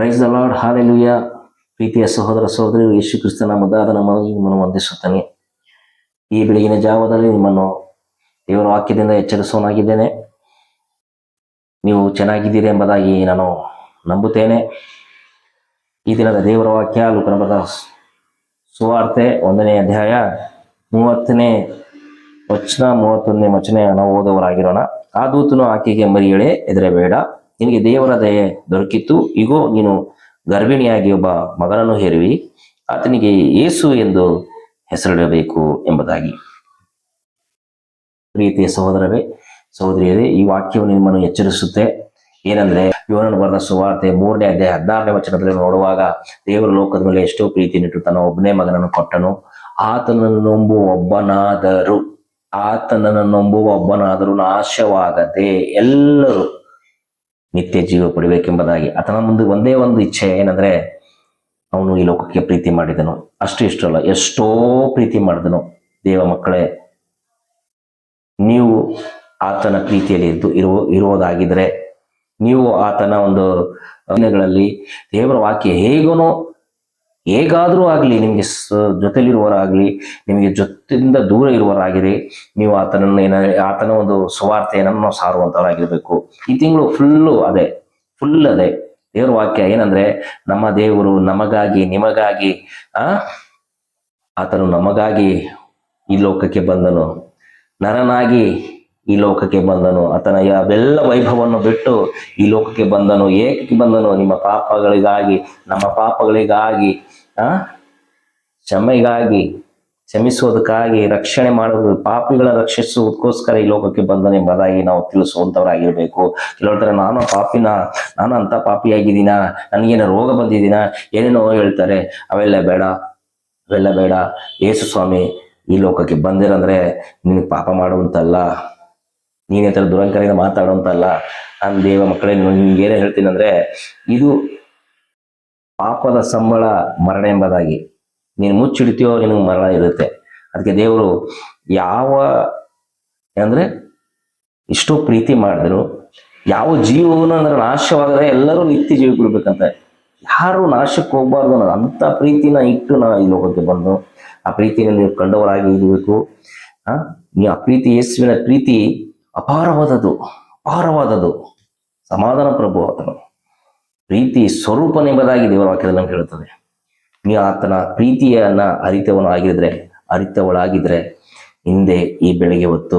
Praise the lord hallelujah ಪ್ರೀತಿಯ ಸಹೋದರ ಸಹೋದರಿ ಯೇಸು ಕ್ರಿಸ್ತನ ಮುದ್ದಾದ ನಮ್ಮನ್ನು ನಿಮ್ಮನ್ನು ವಂದಿಸುತ್ತಾನೆ. ಈ ಬೆಳಗಿನ ಜಾವದಲ್ಲಿ ನಿಮ್ಮನ್ನು ದೇವರ ವಾಕ್ಯದಿಂದ ಎಚ್ಚರಿಸೋನಾಗಿದ್ದೇನೆ ನೀವು ಚೆನ್ನಾಗಿದ್ದೀರಿ ಎಂಬುದಾಗಿ ನಾನು ನಂಬುತ್ತೇನೆ. ಈ ದಿನದ ದೇವರ ವಾಕ್ಯ ಲುಕನಬದ ಸುವಾರ್ತೆ ಒಂದನೇ ಅಧ್ಯಾಯ ಮೂವತ್ತನೇ ವಚನ, ಮೂವತ್ತೊಂದನೇ ವಚನೆ ನಾವು ಓದವರಾಗಿರೋಣ ಆ ದೂತನು ಆಕೆಗೆ ಮರಿಯಳೆ ಎದುರಬೇಡ ನಿನಗೆ ದೇವರ ದಯೆ ದೊರಕಿತು ಈಗೋ ನೀನು ಗರ್ಭಿಣಿಯಾಗಿ ಒಬ್ಬ ಮಗನನ್ನು ಹೇರುವಿ. ಆತನಿಗೆ ಏಸು ಎಂದು ಹೆಸರಿಡಬೇಕು ಎಂಬುದಾಗಿ. ಪ್ರೀತಿಯ ಸಹೋದರವೇ ಸಹೋದರಿಯರೇ, ಈ ವಾಕ್ಯವನ್ನು ನಿಮ್ಮನ್ನು ಎಚ್ಚರಿಸುತ್ತೆ. ಏನಂದ್ರೆ ಇವನನ್ನು ಬರೆದ ಸುವಾರ್ತೆ ಮೂರನೇ ಅಧ್ಯಾಯ ಹದಿನಾರನೇ ವಚನದಲ್ಲಿ ನೋಡುವಾಗ ದೇವರ ಲೋಕದ ಮೇಲೆ ಎಷ್ಟೋ ಪ್ರೀತಿನಿಟ್ಟು ತನ್ನ ಒಬ್ಬನೇ ಮಗನನ್ನು ಕೊಟ್ಟನು. ಆತನನ್ನು ನಂಬುವ ಒಬ್ಬನಾದರೂ, ಆತನನ್ನು ನಂಬುವ ಒಬ್ಬನಾದರೂ ನಾಶವಾಗದೆ ಎಲ್ಲರೂ ನಿತ್ಯ ಜೀವ ಪಡಿಬೇಕೆಂಬುದಾಗಿ. ಆತನ ಮುಂದೆ ಒಂದೇ ಒಂದು ಇಚ್ಛೆ ಏನಂದ್ರೆ ಅವನು ಈ ಲೋಕಕ್ಕೆ ಪ್ರೀತಿ ಮಾಡಿದನು. ಅಷ್ಟು ಇಷ್ಟು ಅಲ್ಲ. ಎಷ್ಟೋ ಪ್ರೀತಿ ಮಾಡಿದನು. ದೇವ ಮಕ್ಕಳೇ, ನೀವು ಆತನ ಪ್ರೀತಿಯಲ್ಲಿ ಇದ್ದು ಇರುವ ಇರುವುದಾಗಿದ್ರೆ ನೀವು ಆತನ ಒಂದು ದಿನಗಳಲ್ಲಿ ದೇವರ ವಾಕ್ಯ ಹೇಗನೋ ಹೇಗಾದರೂ ಆಗಲಿ, ನಿಮಗೆ ಸ ಜೊತೆಲಿರುವವರಾಗಲಿ, ನಿಮಗೆ ಜೊತೆಯಿಂದ ದೂರ ಇರುವವರಾಗಿರಿ ನೀವು ಆತನನ್ನು ಏನ, ಆತನ ಒಂದು ಸುವಾರ್ತೆಯನ್ನು ಸಾರುವಂಥವರಾಗಿರಬೇಕು ಈ ತಿಂಗಳು ಫುಲ್ಲು ಅದೇ ಫುಲ್ ಅದೇ. ದೇವರ ವಾಕ್ಯ ಏನಂದ್ರೆ, ನಮ್ಮ ದೇವರು ನಮಗಾಗಿ, ನಿಮಗಾಗಿ, ಆ, ಆತನು ನಮಗಾಗಿ ಈ ಲೋಕಕ್ಕೆ ಬಂದನು. ನರನಾಗಿ ಈ ಲೋಕಕ್ಕೆ ಬಂದನು. ಆತನ ಯಾವೆಲ್ಲ ವೈಭವವನ್ನು ಬಿಟ್ಟು ಈ ಲೋಕಕ್ಕೆ ಬಂದನು. ಏಕೆ ಬಂದನು? ನಿಮ್ಮ ಪಾಪಗಳಿಗಾಗಿ, ನಮ್ಮ ಪಾಪಗಳಿಗಾಗಿ, ಆ, ಕ್ಷಮೆಗಾಗಿ, ಕ್ಷಮಿಸುವುದಕ್ಕಾಗಿ ರಕ್ಷಣೆ ಮಾಡೋದು ಪಾಪಿಗಳ ರಕ್ಷಿಸುವುದಕ್ಕೋಸ್ಕರ ಈ ಲೋಕಕ್ಕೆ ಬಂದನೆಂಬುದಾಗಿ ನಾವು ತಿಳಿಸುವಂತವರಾಗಿರ್ಬೇಕು ಕೆಲವ್ರ ನಾನು ಪಾಪಿನ, ನಾನು ಅಂತ ಪಾಪಿಯಾಗಿದ್ದೀನ? ನನಗೇನು ರೋಗ ಬಂದಿದ್ದೀನ? ಏನೇನೋ ಹೇಳ್ತಾರೆ. ಅವೆಲ್ಲ ಬೇಡ ಅವೆಲ್ಲ ಬೇಡ. ಯೇಸು ಸ್ವಾಮಿ, ಈ ಲೋಕಕ್ಕೆ ಬಂದಿರಂದ್ರೆ ನಿನಗೆ ಪಾಪ ಮಾಡುವಂತಲ್ಲ. ನೀನೇ ಥರ ದುರಂಕರಿಂದ ಅಲ್ಲ ನಾನು ದೇವ ಮಕ್ಕಳೇ ನಿಮ್ಗೆ ಏನೇ ಹೇಳ್ತೀನಿ ಅಂದ್ರೆ, ಇದು ಪಾಪದ ಸಂಬಳ ಮರಣ ಎಂಬುದಾಗಿ. ನೀನು ಮುಚ್ಚಿಡ್ತೀಯೋ, ನಿನಗೆ ಮರಣ ಇರುತ್ತೆ. ಅದಕ್ಕೆ ದೇವರು ಯಾವ ಅಂದ್ರೆ ಇಷ್ಟೋ ಪ್ರೀತಿ ಮಾಡಿದ್ರು, ಯಾವ ಜೀವವನ್ನು ಅಂದ್ರೆ ನಾಶವಾಗದೆ ಎಲ್ಲರೂ ನಿತ್ಯ ಜೀವ ಬಿಡ್ಬೇಕಂತ ಯಾರು ನಾಶಕ್ಕೆ ಹೋಗ್ಬಾರ್ದು ಅನ್ನೋದು. ಅಂಥ ಪ್ರೀತಿನ ಇಟ್ಟು ನಾ ಈ ಲೋಕಕ್ಕೆ ಬಂದು, ಆ ಪ್ರೀತಿನ ನೀವು ಕಂಡವರಾಗಿ ಇರಬೇಕು. ಆ ಪ್ರೀತಿ ಯಶಸ್ವಿನ ಪ್ರೀತಿ ಅಪಾರವಾದದ್ದು ಅಪಾರವಾದದ್ದು. ಸಮಾಧಾನ ಪ್ರಭು ಆತನು. ಪ್ರೀತಿ ಸ್ವರೂಪನೆಂಬುದಾಗಿ ದೇವರ ವಾಕ್ಯದಲ್ಲಿ ಹೇಳುತ್ತದೆ. ನೀವು ಆತನ ಪ್ರೀತಿಯನ್ನ ಅರಿತವನು ಆಗಿದ್ರೆ ಅರಿತವಳಾಗಿದ್ರೆ, ಹಿಂದೆ ಈ ಬೆಳಗ್ಗೆ ಹೊತ್ತು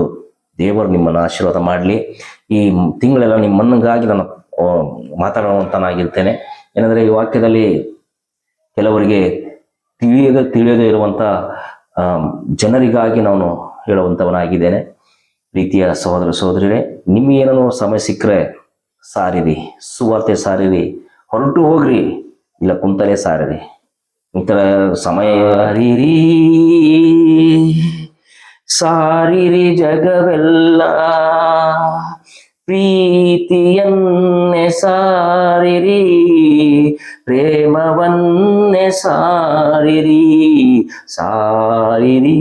ದೇವರು ನಿಮ್ಮನ್ನು ಆಶೀರ್ವಾದ ಮಾಡಲಿ. ಈ ತಿಂಗಳೆಲ್ಲ ನಿಮ್ಮನ್ನಗಾಗಿ ನಾನು ಮಾತಾಡುವಂತನಾಗಿರ್ತೇನೆ ಏನಂದ್ರೆ ಈ ವಾಕ್ಯದಲ್ಲಿ ಕೆಲವರಿಗೆ ತಿಳಿಯದ, ತಿಳಿಯದೇ ಇರುವಂತ ಜನರಿಗಾಗಿ ನಾನು ಹೇಳುವಂತವನಾಗಿದ್ದೇನೆ. ಪ್ರೀತಿಯ ಸಹೋದರ ಸಹೋದರಿಯೇ ನಿಮಗೇನೋ ಸಮಯ ಸಿಕ್ಕರೆ ಸಾರಿರಿ, ಸುವಾರ್ತೆ ಸಾರಿರಿ, ಹೊರಟು ಹೋಗ್ರಿ, ಇಲ್ಲ ಕುಂತಲೇ ಸಾರಿರಿ. ಇಂಥ ಸಮಯ ಸಾರಿರಿ ಸಾರಿರಿ ಜಗವೆಲ್ಲ. ಪ್ರೀತಿಯನ್ನೇ ಸಾರಿರಿ, ಪ್ರೇಮವನ್ನೇ ಸಾರಿರಿ ಸಾರಿರಿ.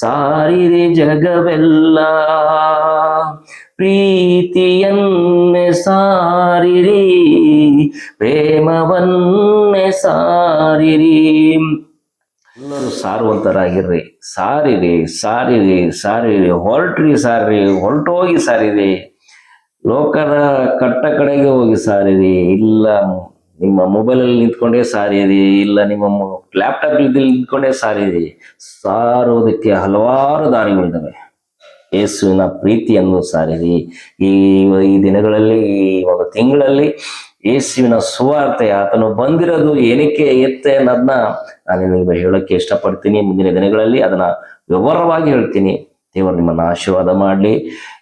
ಸಾರಿರಿ ಜಗವೆಲ್ಲ. ಪ್ರೀತಿಯನ್ನೆ ಸಾರಿರಿ, ಪ್ರೇಮವನ್ನೆ ಸಾರಿರಿ. ಎಲ್ಲರೂ ಸಾರುವಂತರಾಗಿರ್ರಿ. ಸಾರಿರಿ ಸಾರಿರಿ ಸಾರಿರಿ, ಹೊರಟ್ರಿ ಸಾರಿರಿ, ಹೊರಟೋಗಿ ಸಾರಿರಿ. ಲೋಕದ ಕಟ್ಟ ಕಡೆಗೆ ಹೋಗಿ ಸಾರಿರಿ. ಇಲ್ಲ ನಿಮ್ಮ ಮೊಬೈಲಲ್ಲಿ ನಿಂತ್ಕೊಂಡೇ ಸಾರಿರಿ, ಇಲ್ಲ ನಿಮ್ಮ ಲ್ಯಾಪ್ಟಾಪ್ ನಿಂತ್ಕೊಂಡೇ ಸಾರಿರಿ. ಸಾರೋದಕ್ಕೆ ಹಲವಾರು ದಾರಿಗಳಿದ್ದಾವೆ ಯೇಸುವಿನ ಪ್ರೀತಿಯನ್ನು ಸಾರಿರಿ. ಈ ಈ ದಿನಗಳಲ್ಲಿ, ಈ ಒಂದು ತಿಂಗಳಲ್ಲಿ ಯೇಸುವಿನ ಸುವಾರ್ತೆ ಆತನು ಬಂದಿರೋದು ಏನಕ್ಕೆ ಎತ್ತೆ ಅನ್ನೋದನ್ನ ನಾನು ನಿಮಗೆ ಹೇಳೋಕ್ಕೆ ಇಷ್ಟಪಡ್ತೀನಿ. ಮುಂದಿನ ದಿನಗಳಲ್ಲಿ ಅದನ್ನ ವಿವರವಾಗಿ ಹೇಳ್ತೀನಿ. ದೇವರು ನಿಮ್ಮನ್ನು ಆಶೀರ್ವಾದ ಮಾಡಲಿ.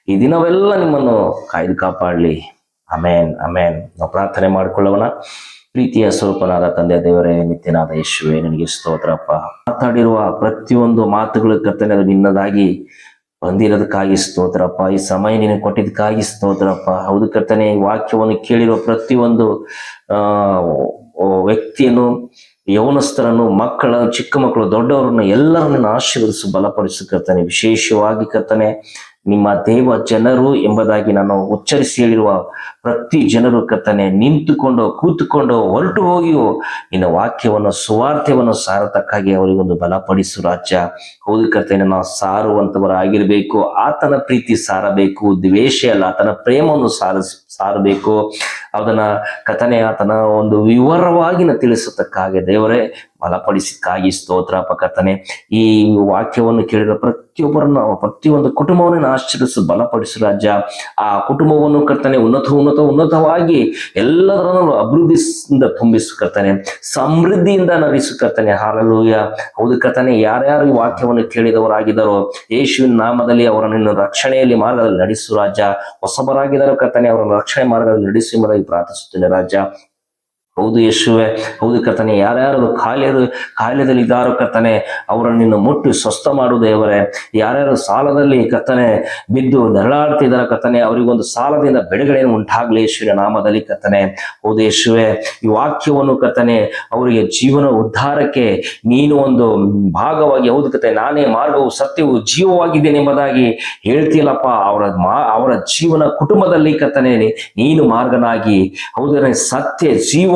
ಈ ದಿನವೆಲ್ಲ ನಿಮ್ಮನ್ನು ಕಾಯ್ದು ಕಾಪಾಡಲಿ. ಅಮೇನ್ ಅಮೇನ್ ನಾವು ಪ್ರಾರ್ಥನೆ ಮಾಡಿಕೊಳ್ಳೋಣ. ಪ್ರೀತಿಯ ಸ್ವರೂಪನಾದ ತಂದೆ ದೇವರೇ, ನಿತ್ಯನಾದ ಯಶುವೆ ನಿನಗೆ ಸ್ತೋತ್ರಪ್ಪ. ಮಾತಾಡಿರುವ ಪ್ರತಿಯೊಂದು ಮಾತುಗಳ ಕರ್ತನೆ, ಅದು ನಿನ್ನದಾಗಿ ಬಂದಿರೋದಕ್ಕಾಗಿ ಸ್ತೋತ್ರಪ್ಪ. ಈ ಸಮಯ ನಿನಗೆ ಕೊಟ್ಟಿದ್ದಕ್ಕಾಗಿ ಸ್ತೋತ್ರಪ್ಪ. ಹೌದು ಕರ್ತನೆ, ಈ ವಾಕ್ಯವನ್ನು ಕೇಳಿರುವ ಪ್ರತಿಯೊಂದು, ಆ ವ್ಯಕ್ತಿಯನ್ನು ಯೌನಸ್ಥರನ್ನು ಮಕ್ಕಳ, ಚಿಕ್ಕ ಮಕ್ಕಳು, ದೊಡ್ಡವರನ್ನು ಎಲ್ಲರನ್ನ ಆಶೀರ್ವದಿಸು, ಬಲಪಡಿಸು ಕರ್ತನೆ. ವಿಶೇಷವಾಗಿ ಕರ್ತನೆ ನಿಮ್ಮ ದೇವ ಜನರು ಎಂಬುದಾಗಿ ನಾನು ಉಚ್ಚರಿಸಿ ಹೇಳಿರುವ ಪ್ರತಿ ಜನರು ಕರ್ತನೆ, ನಿಂತುಕೊಂಡು, ಕೂತುಕೊಂಡು, ಹೊರಟು ಹೋಗಿಯೋ ನಿನ್ನ ವಾಕ್ಯವನ್ನು ಸುವಾರ್ಥವನ್ನು ಸಾರತಕ್ಕಾಗಿ ಅವರಿಗೊಂದು ಬಲಪಡಿಸು ರಾಜ್ಯ. ಹೌದು ಕರ್ತನೆ ನಾವು ಸಾರುವಂತವರಾಗಿರ್ಬೇಕು, ಆತನ ಪ್ರೀತಿ ಸಾರಬೇಕು, ದ್ವೇಷ ಅಲ್ಲ, ಆತನ ಪ್ರೇಮವನ್ನು ಸಾರ, ಸಾರಬೇಕು. ಅದನ್ನ ಕಥನೆ ಆತನ ಒಂದು ವಿವರವಾಗಿ ನ ತಿಳಿಸತಕ್ಕಾಗಿ ದೇವರೇ ಬಲಪಡಿಸಿಕ್ಕಾಗಿ ಸ್ತೋತ್ರ ಕರ್ತನೆ ಈ ವಾಕ್ಯವನ್ನು ಕೇಳಿದ ಪ್ರತಿಯೊಬ್ಬರನ್ನು, ಪ್ರತಿಯೊಂದು ಕುಟುಂಬವನ್ನು ಆಶ್ಚರ್ಯಿಸು ಬಲಪಡಿಸು ರಾಜ್ಯ. ಆ ಕುಟುಂಬವನ್ನು ಕರ್ತನೆ ಉನ್ನತ ಉನ್ನತ, ಉನ್ನತವಾಗಿ ಎಲ್ಲದರನ್ನು ಅಭಿವೃದ್ಧಿಯಿಂದ ತುಂಬಿಸು ಕರ್ತನೆ. ಸಮೃದ್ಧಿಯಿಂದ ನರಿಸು ಕರ್ತನೆ. ಹಾಲಲೂಯ. ಹೌದು ಕರ್ತನೆ, ಯಾರ್ಯಾರು ಈ ವಾಕ್ಯವನ್ನು ಕೇಳಿದವರಾಗಿದ್ದಾರೋ, ಯೇಸುವಿನ ನಾಮದಲ್ಲಿ ಅವರನ್ನು ರಕ್ಷಣೆಯಲ್ಲಿ, ಮಾರ್ಗದಲ್ಲಿ ನಡೆಸು ರಾಜ್ಯ. ಹೊಸಬರಾಗಿದ್ದಾರೋ ಕರ್ತನೆ, ಅವರನ್ನು ರಕ್ಷಣೆ ಮಾರ್ಗದಲ್ಲಿ ನಡೆಸಿ ಎಂಬುದಾಗಿ ಪ್ರಾರ್ಥಿಸುತ್ತೇನೆ ರಾಜ್ಯ. ಹೌದು ಯೇಸುವೆ, ಹೌದು ಕರ್ತನೆ ಯಾರ್ಯಾರು ಕಾಯಿಲೆ ಕಾಯಿಲೆದಲ್ಲಿ ಇದ್ದಾರೋ ಕರ್ತನೆ, ಅವರನ್ನು ನಿನ್ನ ಮುಟ್ಟಿ ಸ್ವಸ್ಥ ಮಾಡು ದೇವರೇ. ಯಾರ್ಯಾರು ಸಾಲದಲ್ಲಿ ಕರ್ತನೆ ಬಿದ್ದು ನೆರಳಾಡ್ತಿದ್ದಾರೆ ಕರ್ತನೆ, ಅವರಿಗೊಂದು ಸಾಲದಿಂದ ಬೆಳೆಗಳೇನು ಉಂಟಾಗಲಿ ಯೇಸುವಿನ ನಾಮದಲ್ಲಿ ಕರ್ತನೆ. ಹೌದು ಯೇಸುವೆ, ಈ ವಾಕ್ಯವನ್ನು ಕರ್ತನೆ, ಅವರಿಗೆ ಜೀವನ ಉದ್ಧಾರಕ್ಕೆ ನೀನು ಒಂದು ಭಾಗವಾಗಿ, ಹೌದು ಕತೆ ನಾನೇ ಮಾರ್ಗವು, ಸತ್ಯವು, ಜೀವವಾಗಿದ್ದೇನೆ ಎಂಬುದಾಗಿ ಹೇಳ್ತೀಯಲ್ಲಪ್ಪ, ಅವರ ಮಾ, ಅವರ ಜೀವನ ಕುಟುಂಬದಲ್ಲಿ ಕರ್ತನೆ ನೀನು ಮಾರ್ಗನಾಗಿ, ಹೌದು ಸತ್ಯ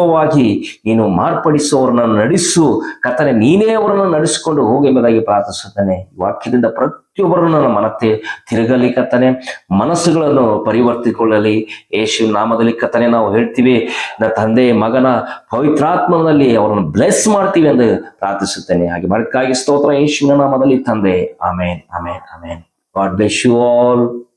ಜೀವವಾಗಿ ನೀನು ಮಾರ್ಪಡಿಸುವವರನ್ನ ನಡೆಸು. ಕಥನೆ ನೀನೇ ಅವರನ್ನು ನಡೆಸಿಕೊಂಡು ಹೋಗಿ ಎಂಬುದಾಗಿ ಪ್ರಾರ್ಥಿಸುತ್ತೇನೆ. ವಾಕ್ಯದಿಂದ ಪ್ರತಿಯೊಬ್ಬರನ್ನು ನನ್ನ ಮನತೆ ತಿರುಗಲಿ ಕತ್ತನೆ ಮನಸ್ಸುಗಳನ್ನು ಪರಿವರ್ತಿಕೊಳ್ಳಲಿ. ಯೇಸು ನಾಮದಲ್ಲಿ ಕತ್ತನೆ ನಾವು ಹೇಳ್ತೀವಿ, ನನ್ನ ತಂದೆ, ಮಗನ ಪವಿತ್ರಾತ್ಮನಲ್ಲಿ ಅವರನ್ನು ಬ್ಲೆಸ್ ಮಾಡ್ತೀವಿ ಎಂದು ಪ್ರಾರ್ಥಿಸುತ್ತೇನೆ. ಹಾಗೆ ಮರಕ್ಕಾಗಿ ಸ್ತೋತ್ರ. ಯೇಸುವಿನ ನಾಮದಲ್ಲಿ ತಂದೆ. ಆಮೇನ್ ಆಮೇನ್ ಆಮೇನ್. God bless you all